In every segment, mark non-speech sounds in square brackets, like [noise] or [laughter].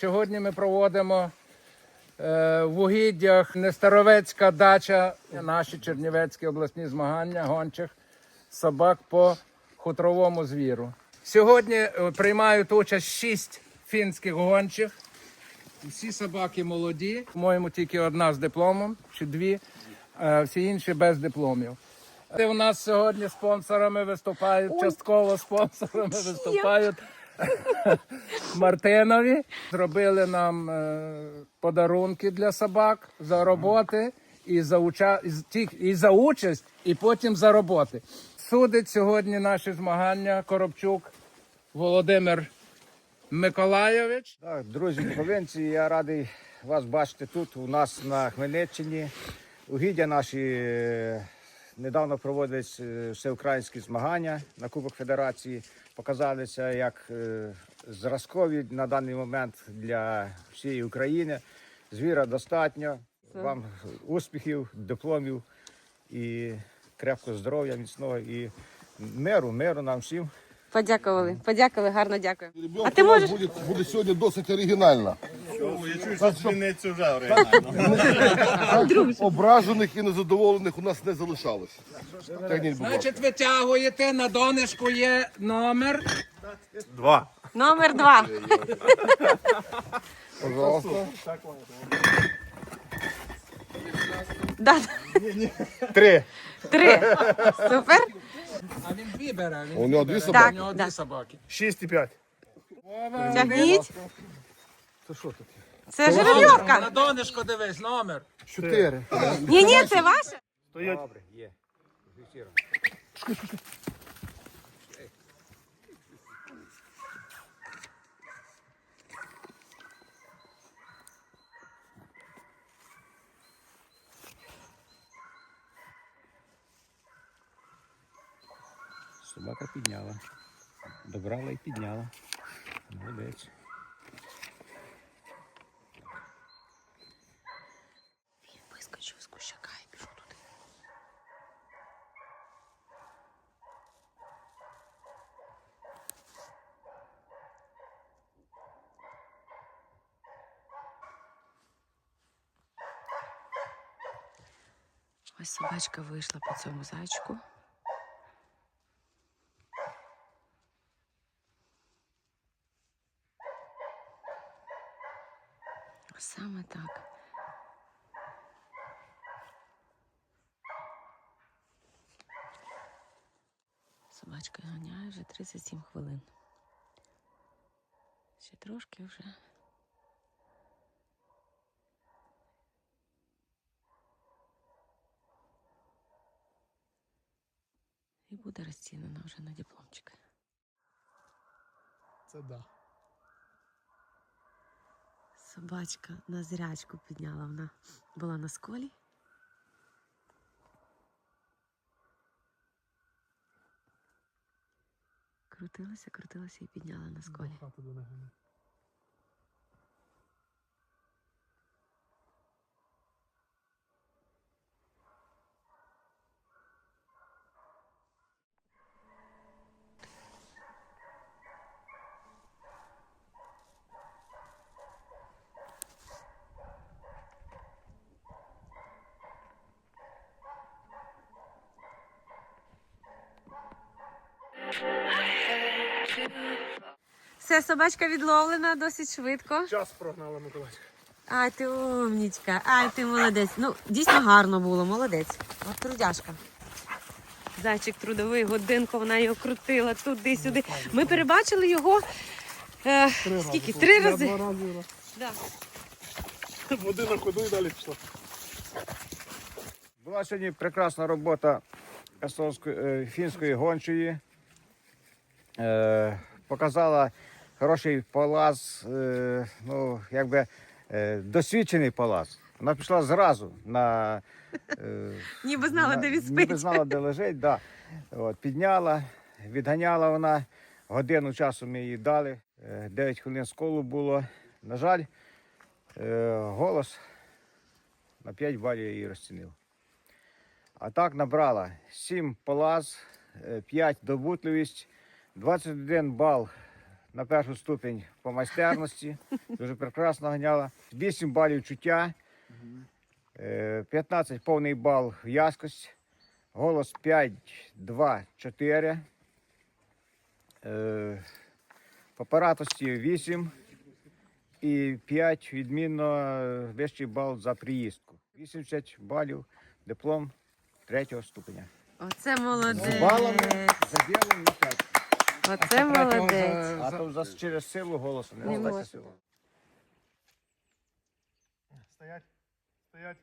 Сьогодні ми проводимо е, в угіддях Нестеровецька дача, наші Чернівецькі обласні змагання гончих собак по хутровому звіру. Сьогодні е, приймають участь шість фінських гончих. Всі собаки молоді. По-моєму, тільки одна з дипломом чи дві, е, всі інші без дипломів. Ти у нас сьогодні спонсорами виступають, частково спонсорами виступають Мартинові. Зробили нам е, подарунки для собак за роботи і за, уча... і за участь, і потім за роботи. Судить сьогодні наші змагання Коробчук Володимир Миколайович. Так, друзі буковинці, я радий вас бачити тут, у нас на Хмельниччині. Угіддя наші е, недавно проводились е, всеукраїнські змагання на Кубок Федерації. Показалися як е, зразкові на даний момент для всієї України. Звіра достатньо. Вам успіхів, дипломів і крепкого здоров'я, міцного і миру, миру нам всім. Подякували, подякували, гарно дякую. А ти у нас можеш? буде, буде сьогодні досить оригінально. Ображених і незадоволених у нас не залишалося. Ласка. Значить, витягуєте на донишку є номер. два. Номер два. Пожалуйста. Да. Три. Три. Супер. А він дві бере. Він У нього дві собаки? У нього Да. дві собаки. Шість і п'ять. Тягніть. Це що тут? Це На донечко донишко дивись, номер. Чотири. Ні, ні, це ваше. Добре, є. Собака підняла. Добрала і підняла. Молодець. Кущака і пішов туди. Ось собачка вийшла по цьому зайчику. Так. Собачка ганяє вже 37 хвилин. Ще трошки вже. І буде розцінена вже на дипломчик. Це да. Собачка на зрячку підняла. Вона була на сколі. Крутилася, крутилася і підняла на сколі. Все, собачка відловлена досить швидко. Час прогнала Миколаївська. Ай, ти умнічка, ай, ти молодець. Ну, дійсно гарно було, молодець. От трудяшка. Зайчик трудовий, годинку вона його крутила туди-сюди. Ми перебачили його е, скільки? Три рази. Два рази. Да. Води на ходу і далі пішла. Була сьогодні прекрасна робота естонської, е, фінської гончої. Е, показала хороший палац, е, ну, якби е, досвідчений палац. Вона пішла зразу на. Е, [laughs] Ніби знала, на- де він Ніби знала, де [laughs] лежить, да. От, підняла, відганяла вона. Годину часу ми їй дали. 9 хвилин з колу було. На жаль, голос на 5 балів я її розцінив. А так набрала 7 палаз, 5 добутливість, 21 бал на першу ступінь по майстерності. Дуже прекрасно ганяла. 8 балів чуття, е, 15 повний бал в'язкость, голос 5, 2, 4. Е, По паратості 8 і 5 відмінно е, вищий бал за приїздку. 80 балів, диплом третього ступеня. Оце молодець. балами заділом і 5. Оце молодець. А то за, через силу голосу не, Не можна. силу. Стоять, стоять.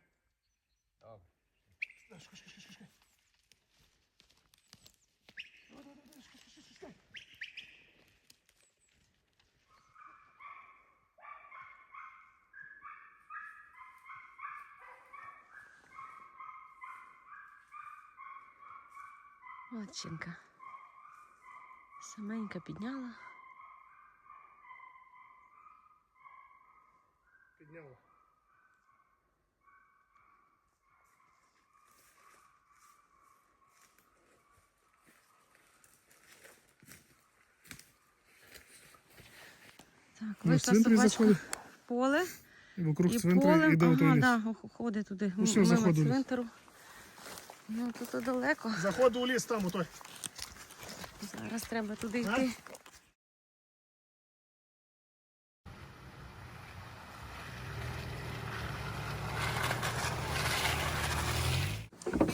Молодчинка. Саменька підняла. Підняла. Так, Ну, вийшла собачка в поле. І вокруг І центру іде ага, отой да, ходить туди, Ну, все, заходу цвинтару. Ну, тут далеко. Заходу у ліс там отой. Зараз треба туди йти.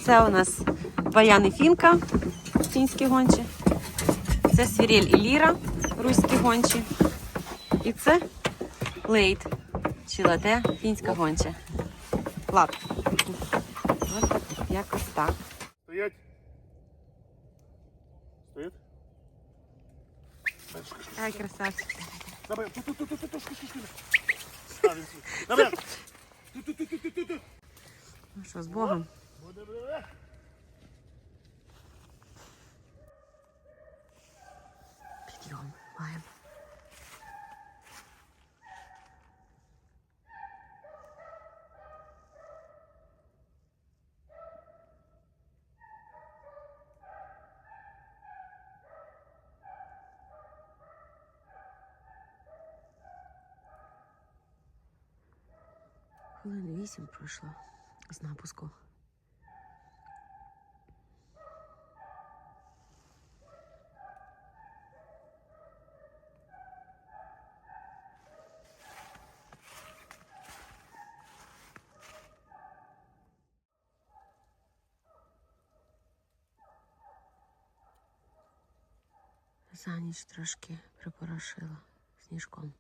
Це у нас баян і фінка, фінські гончі. Це свірель і ліра, руські гончі. І це лейт, чи ладе, фінська гонча. Лад. Ось якось так. Ай, красавчик. Давай, тут, тут, тут, тут, тут, тут, тут, Давай. Тут, тут, тут, тут. Ну что, с Богом. Буде, буде. Хвилин вісім пройшло з напуску. За ніч трошки припорошила сніжком.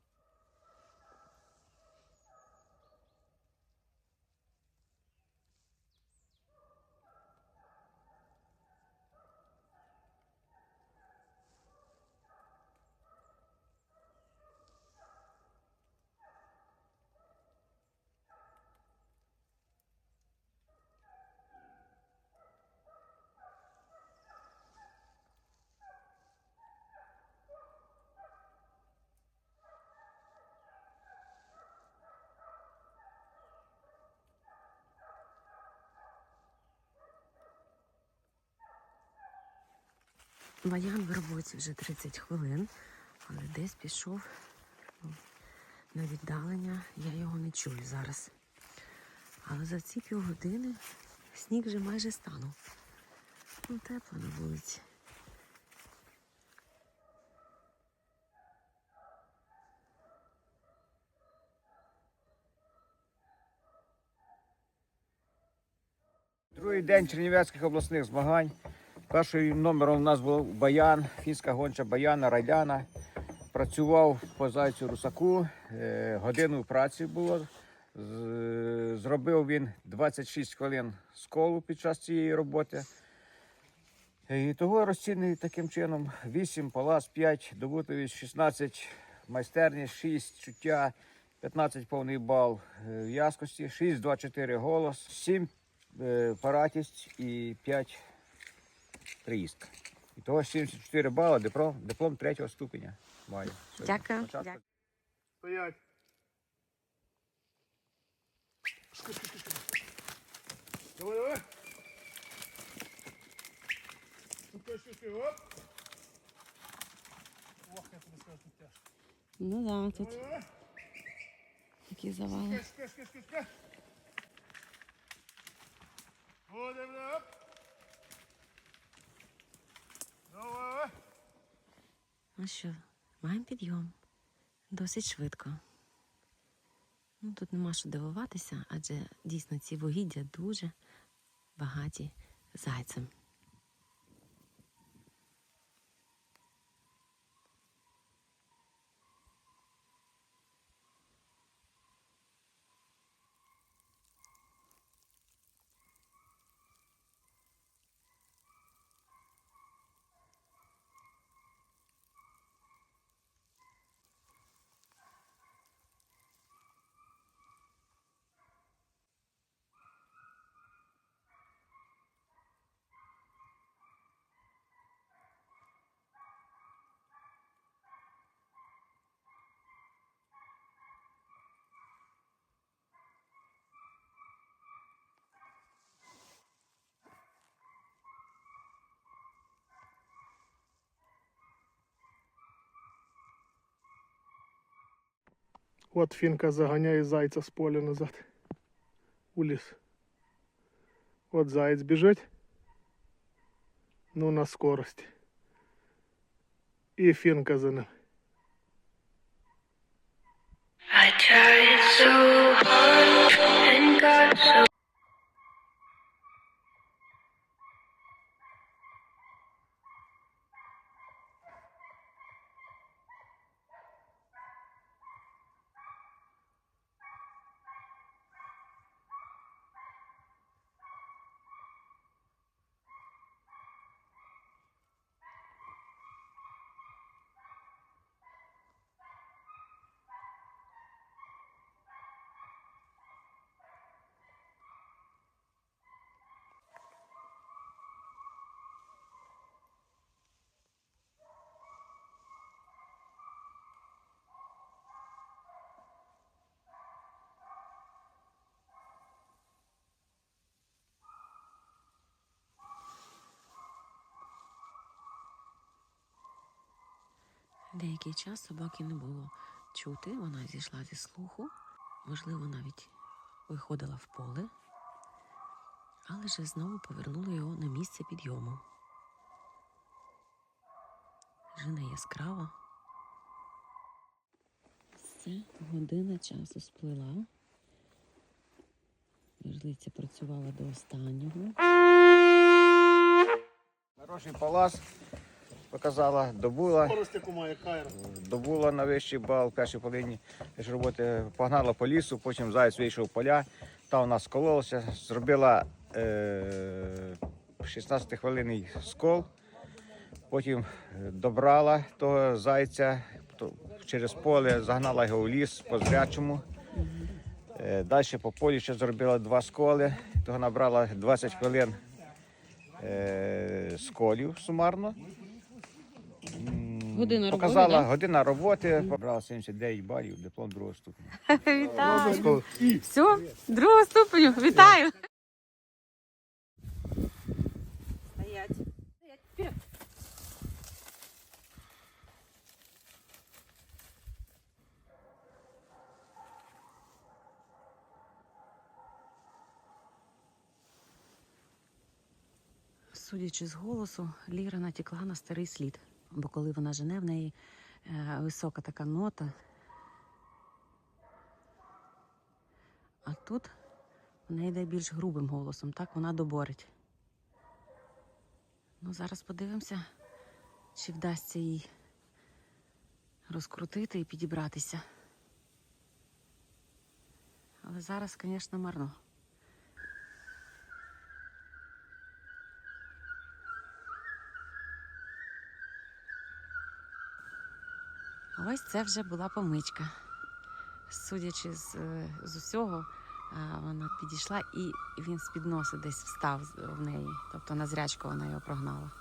Баян в роботі вже 30 хвилин, але десь пішов на віддалення. Я його не чую зараз. Але за ці півгодини сніг вже майже станув. Ну, тепло на вулиці. Другий день Чернівецьких обласних змагань. Першим номером у нас був Баян, фінська гонча Баяна, Райляна. Працював по зайцю русаку, е, годину праці було. Зробив він 26 хвилин сколу під час цієї роботи. І того розцінений таким чином: 8 палас, 5 добутовість, 16 майстерність, 6 чуття, 15 повний бал е, в'язкості, 6, 2, 4 голос, 7 е, паратість і 5 приїздка. І того 74 бали, диплом, диплом третього ступеня маю. Дякую. Дякую. Стоять. Давай, давай. Ох, я тобі скажу, тут тяжко. Ну да, тут такі завали. Киш, киш. Оп. Ну що, маємо підйом. Досить швидко. Ну, тут нема що дивуватися, адже дійсно ці вугіддя дуже багаті зайцем. От фінка заганяє зайця з поля назад. У ліс. От заєць біжить. Ну на скорості. І фінка за ним. I tried so hard and got so Деякий час собаки не було чути, вона зійшла зі слуху, можливо, навіть виходила в поле, але ж знову повернула його на місце підйому. Жене яскраво. Все, година часу сплила. Віжлиця працювала до останнього. Хороший палас показала, добула. Скорость, яку має кайра. Добула на вищий бал в першій половині роботи, погнала по лісу, потім заяць вийшов в поля, там вона скололася, зробила е, 16-хвилинний скол, потім е, добрала того зайця то через поле, загнала його в ліс по зрячому. Е, Далі по полі ще зробила два сколи, того набрала 20 хвилин е, сколів сумарно. Година роботи, Показала да? година роботи, побрала 79 балів, диплом другого ступеня. Вітаю! Все, другого ступеню, вітаю! Стоять. Стоять. Судячи з голосу, Ліра натікла на старий слід, бо коли вона жене, в неї е, висока така нота. А тут вона йде більш грубим голосом, так вона доборить. Ну, зараз подивимося, чи вдасться їй розкрутити і підібратися. Але зараз, звісно, марно. Ось це вже була помичка. Судячи з, е, з усього, вона підійшла і він з-під носу десь встав в неї. Тобто на зрячку вона його прогнала.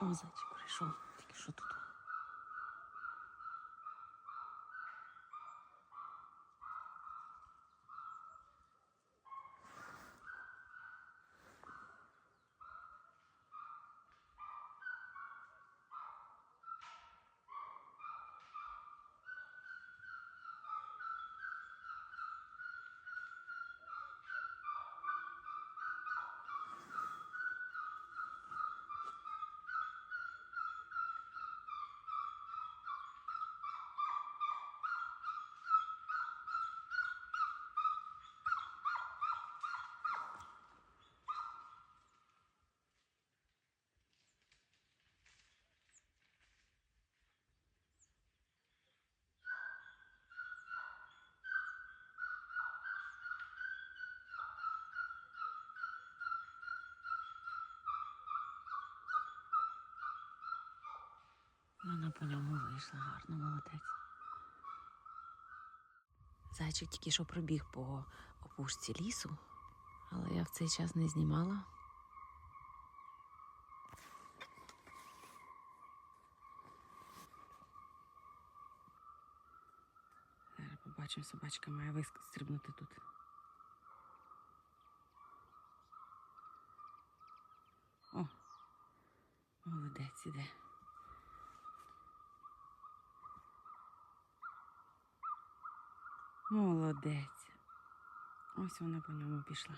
Зайчик прийшов. Тільки що тут. Вона по ньому вийшла гарно, молодець. Зайчик тільки що пробіг по опушці лісу, але я в цей час не знімала. Зараз побачимо, собачка має вистрибнути тут. О, молодець іде. Молодець. Ось вона по ньому пішла.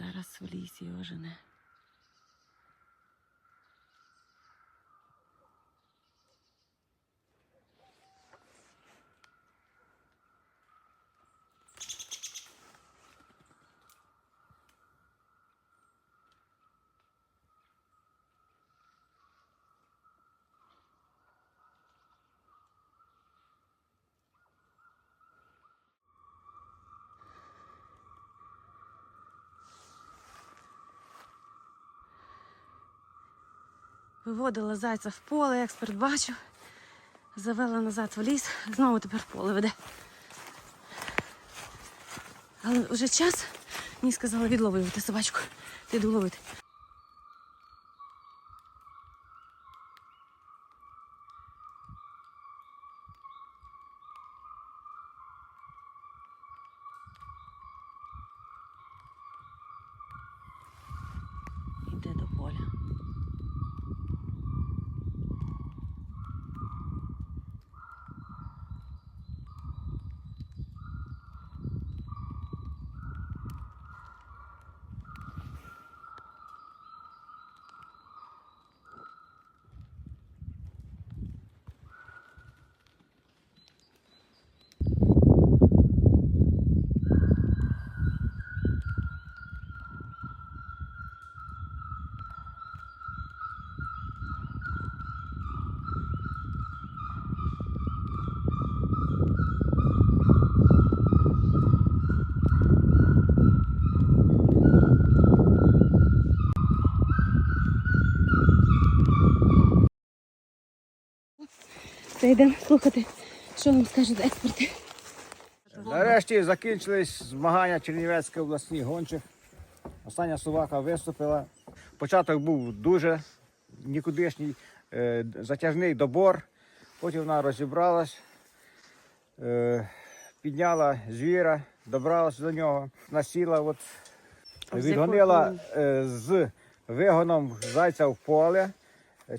Зараз в лісі його жене. Виводила зайця в поле, експерт бачив. Завела назад в ліс, знову тепер поле веде. Але вже час, мені сказали відловити собачку. Піду ловити. Йде до поля. Це йдемо слухати, що нам скажуть експерти. Нарешті закінчились змагання Чернівецької обласні гончих. Остання собака виступила. Початок був дуже нікудишній, е, затяжний добор. Потім вона розібралась, е, підняла звіра, добралась до нього, насіла, от, відгонила е, з вигоном зайця в поле.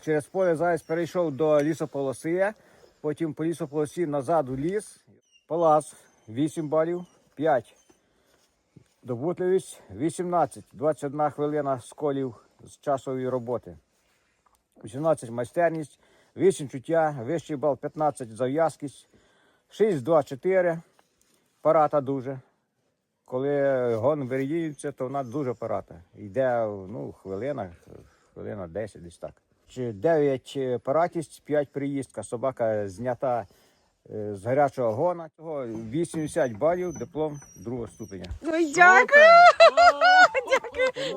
Через поле заяць перейшов до лісополоси, потім по лісополосі назад у ліс. Палац 8 балів, 5. Добутливість 18, 21 хвилина сколів з часової роботи. 18 майстерність, 8 чуття, вищий бал 15 за в'язкість, 6, 2, 4. Парата дуже. Коли гон виріюється, то вона дуже парата. Йде ну, хвилина, хвилина 10 десь так. Чи 9 паратість, 5 приїздка. Собака знята е, з гарячого гона. Цього 80 балів, диплом другого ступеня. Ой, [laughs] дякую.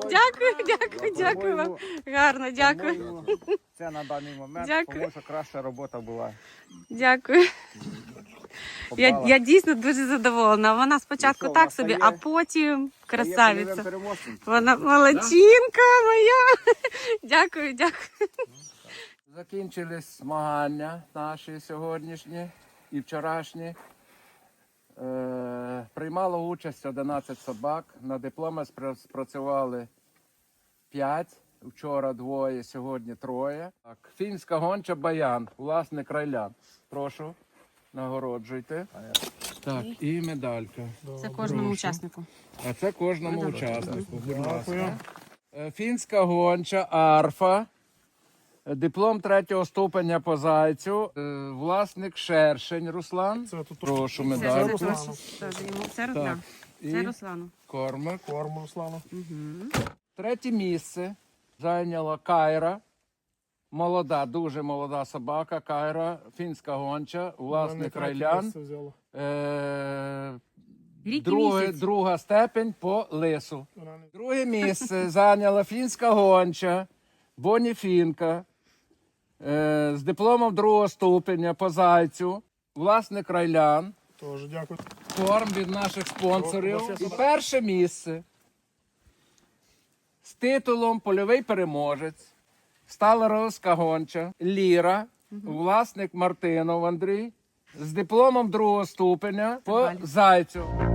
Дякую, дякую, дякую вам. Гарно, дякую. Це на даний момент, Дякую. тому що краща робота була. Дякую. Я, я дійсно дуже задоволена. Вона спочатку Ну так собі, а потім красавиця. Вона молодчинка моя. [laughs] Дякую, дякую. Закінчились змагання наші сьогоднішні і вчорашні. Е, приймало участь 11 собак. На дипломи спрацювали 5. Вчора двоє, сьогодні троє. Фінська гонча Баян, власник райлян. Прошу, нагороджуйте. Так, і медалька. Це кожному учаснику. А це кожному учаснику. Будь ласка. Дякую. Е, Фінська гонча Арфа. Диплом третього ступеня по зайцю. Е, Власник Шершень Руслан. Це тут Прошу Це, це, медальку. Руслану. це, Руслан. Це Руслану. кормик. корм Руслану. Третє місце зайняла Кайра. Молода, дуже молода собака. Кайра, фінська гонча, Вона не власник райлян. Е, Рік і друге, місяць. друга степень по лису. Друге місце зайняла фінська гонча, Боні Фінка е, з дипломом другого ступеня по зайцю, власник райлян, Теж дякую. корм від наших спонсорів. І перше місце з титулом Польовий переможець, Сталеровська гонча, Ліра, власник Мартинов Андрій, з дипломом другого ступеня по зайцю.